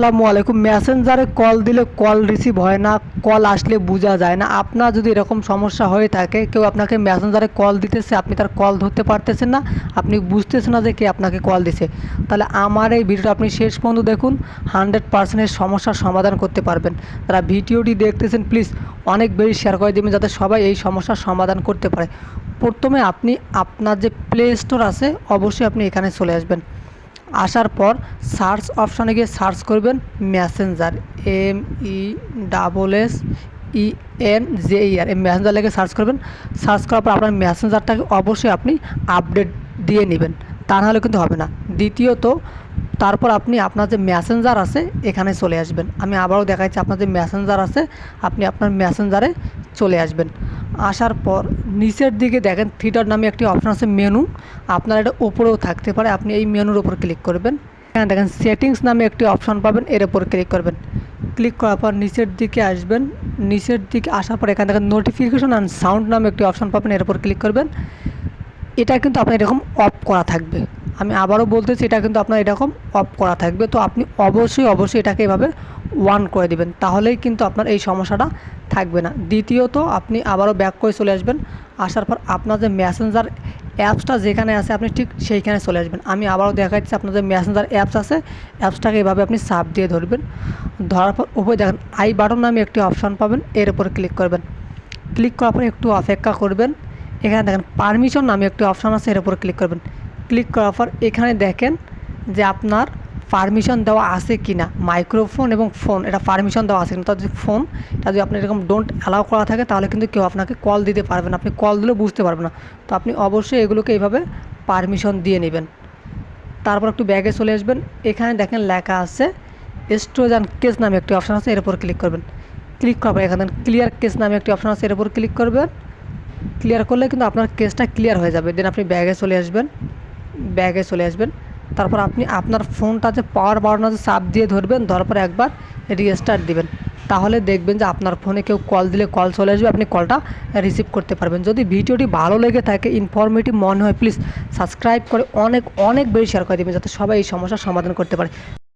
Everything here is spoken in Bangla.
আসসালামু আলাইকুম। মেসেঞ্জারে কল দিলে কল রিসিভ হয় না কল আসলে বোঝা যায় না। আপনার যদি এরকম সমস্যা হয়ে থাকে, কেউ আপনাকে মেসেঞ্জারে কল দিতেছে, আপনি তার কল ধরতে পারতেছেন না, আপনি বুঝতেছেন না যে কে আপনাকে কল দিছে। তাহলে আমার এই ভিডিওটা আপনি শেষ পর্যন্ত দেখুন হান্ড্রেড পার্সেন্টের সমস্যার সমাধান করতে পারবেন। তারা ভিডিওটি দেখতেছেন প্লিজ অনেক বেশি শেয়ার করে দেবেন, যাতে সবাই এই সমস্যার সমাধান করতে পারে। প্রথমে আপনি আপনার যে প্লে স্টোর আছে, অবশ্যই আপনি এখানে চলে আসবেন। আসার পর সার্চ অপশানে গিয়ে সার্চ করবেন Messenger M E double S E N J R এই মেসেঞ্জার লেগে সার্চ করবেন। সার্চ করার পর আপনার মেসেঞ্জারটাকে অবশ্যই আপনি আপডেট দিয়ে নেবেন। তা নাহলে কিন্তু হবে না। দ্বিতীয়ত, তারপর আপনি আপনার যে মেসেঞ্জার আছে, এখানে চলে আসবেন। আমি আবারও দেখাচ্ছি আপনার যে মেসেঞ্জার আছে, আপনি আপনার মেসেঞ্জারে চলে আসবেন। আসার পর নিচের দিকে দেখেন থিটার নামে একটি অপশান আছে মেনু আপনার এটা ওপরেও থাকতে পারে। আপনি এই মেনুর ওপর ক্লিক করবেন। এখানে দেখেন সেটিংস নামে একটি অপশান পাবেন, এর ওপর ক্লিক করবেন। ক্লিক করার পর নিচের দিকে আসবেন। নিচের দিকে আসার পর এখানে দেখেন নোটিফিকেশন অ্যান্ড সাউন্ড নামে একটি অপশন পাবেন, এর ওপর ক্লিক করবেন। এটা কিন্তু আপনার এরকম অফ করা থাকবে। আমি আবারও বলতেছি, এটা কিন্তু আপনার এরকম অফ করা থাকবে। তো আপনি অবশ্যই অবশ্যই এটাকে এভাবে ওয়ান করে দিবেন, তাহলেই কিন্তু আপনার এই সমস্যাটা থাকবে না। দ্বিতীয়ত, আপনি আবারও ব্যাক করে চলে আসবেন। আসার পর আপনার যে মেসেঞ্জার অ্যাপসটা যেখানে আছে, আপনি ঠিক সেইখানে চলে আসবেন। আমি আবারও দেখাচ্ছি, আপনার যে মেসেঞ্জার অ্যাপস আছে অ্যাপসটাকে এভাবে আপনি সাপ দিয়ে ধরবেন। ধরার পর উপরে দেখেন আই বাটন নামে একটি অপশান পাবেন, এর উপর ক্লিক করবেন। ক্লিক করার পর একটু অপেক্ষা করবেন। এখানে দেখেন পারমিশন নামে একটি অপশান আছে, এর উপর ক্লিক করবেন। ক্লিক করার পর এখানে দেখেন যে আপনার পারমিশন দেওয়া আছে কি না মাইক্রোফোন এবং ফোন এটা পারমিশন দেওয়া আছে কিন্তু যদি ফোন এটা যদি আপনি এরকম ডোন্ট অ্যালাউ করা থাকে, তাহলে কিন্তু কেউ আপনাকে কল দিতে পারবে না। আপনি কল দিলেও বুঝতে পারবেন না। তো আপনি অবশ্যই এগুলোকে এইভাবে পারমিশন দিয়ে নেবেন। তারপর একটু ব্যাগে চলে আসবেন। এখানে দেখেন লেখা আছে স্টোরেজ অ্যান্ড কেস নামে একটি অপশান আছে, এর উপর ক্লিক করবেন। ক্লিক করার এখানে ক্লিয়ার কেস নামে একটি অপশান আছে, এর উপর ক্লিক করবেন। ক্লিয়ার করলে কিন্তু আপনার কেসটা ক্লিয়ার হয়ে যাবে। দেন আপনি ব্যাগে চলে আসবেন। ব্যাগে চলে আসবেন। তারপর আপনি আপনার ফোনটা যে পাওয়ার বাড়ানোর চাপ দিয়ে ধরবেন, ধরার পর একবার রিস্টার্ট দিবেন। তাহলে দেখবেন যে আপনার ফোনে কেউ কল দিলে কল চলে আসবে, আপনি কলটা রিসিভ করতে পারবেন। যদি ভিডিওটি ভালো লেগে থাকে ইনফরমেটিভ মনে হয় প্লিজ সাবস্ক্রাইব করে অনেক অনেক বেশি শেয়ার করে দেবেন, যাতে সবাই এই সমস্যার সমাধান করতে পারে।